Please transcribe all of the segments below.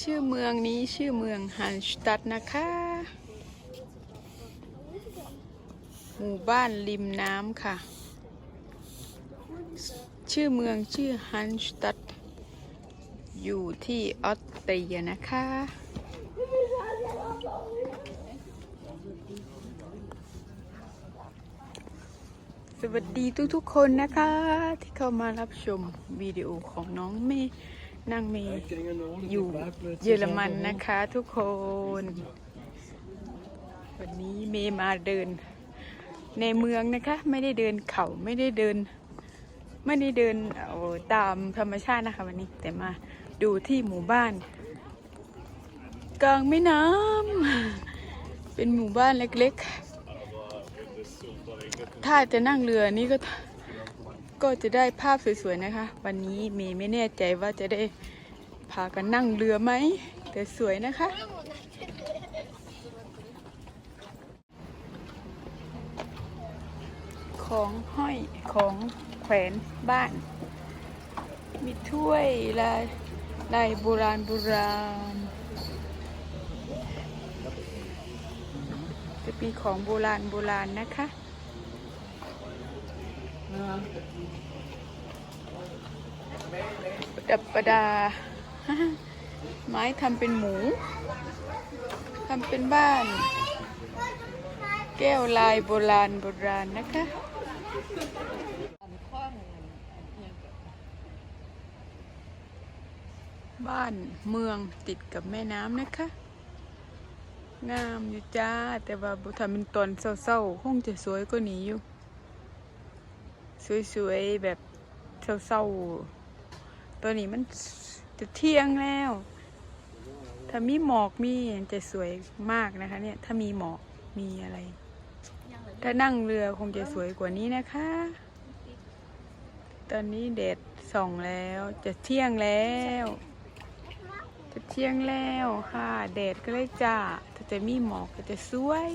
ชื่อเมืองนี้ชื่อเมืองฮันสตัดนะคะ หมู่บ้านริมน้ำค่ะ ชื่อเมืองชื่อฮันสตัดอยู่ที่ออสเตรียนะคะ สวัสดีทุกๆคนนะคะที่เข้ามารับชมวิดีโอของน้องเมย์ นางเมย์อยู่เยอรมันนะคะทุกคน วันนี้เมย์มาเดิน ในเมืองนะคะ ไม่ได้เดินเขาไม่ได้เดิน ไม่ได้เดินตามธรรมชาตินะคะวันนี้แต่มาดูที่หมู่บ้าน กลางแม่น้ำเป็นหมู่บ้านเล็กๆ ถ้าจะนั่งเรือนี่ก็ ก็จะได้ภาพสวยๆนะคะ วันนี้เมย์ไม่แน่ใจว่าจะได้พากันนั่งเรือไหม แต่สวยนะคะ ของห้อยของแขวนบ้าน มีถ้วยลายลายโบราณโบราณ จะมีของโบราณโบราณนะคะ ประดับประดา ไม้ทำเป็นหมูทำเป็นบ้าน แก้วลายโบราณโบราณนะคะบ้านเมืองติดกับแม่น้ำนะคะ งามอยู่จ้า แต่ว่าบุทำเป็นตอนเศร้าๆคงจะสวยกว่านี้อยู่ สวยๆแบบเศร้าๆตัวนี้มันจะเที่ยงแล้ว ถ้ามีหมอกมีจะสวยมากนะคะ เนี่ย ถ้ามีหมอกมีอะไร ถ้านั่งเรือคงจะสวยกว่านี้นะคะ ตอนนี้แดดส่องแล้ว จะเที่ยงแล้ว จะเที่ยงแล้วค่ะแดดก็เลยจ้าถ้าจะมีหมอกก็จะสวย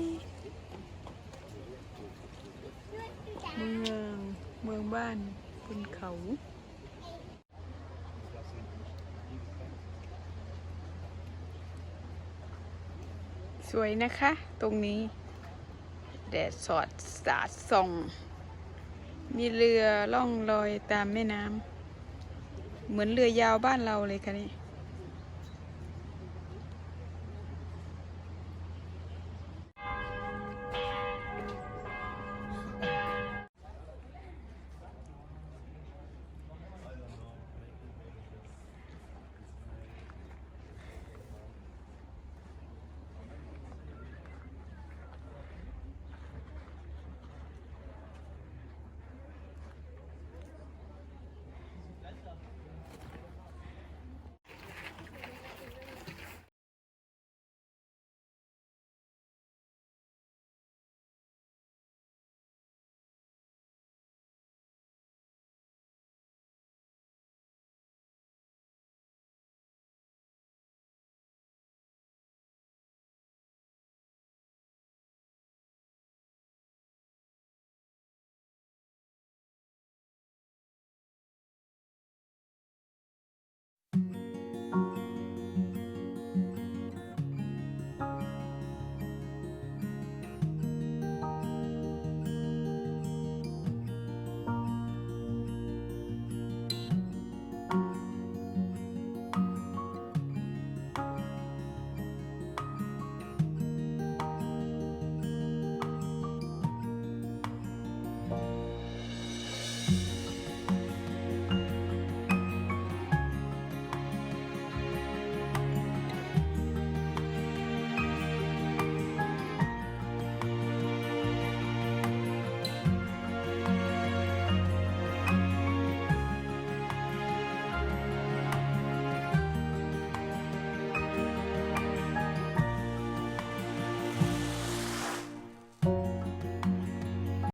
เมือง เมืองบ้านบนเขา สวยนะคะ ตรงนี้ แดดสอดสาดส่อง มีเรือล่องลอยตามแม่น้ำ เหมือนเรือยาวบ้านเราเลยค่ะนี่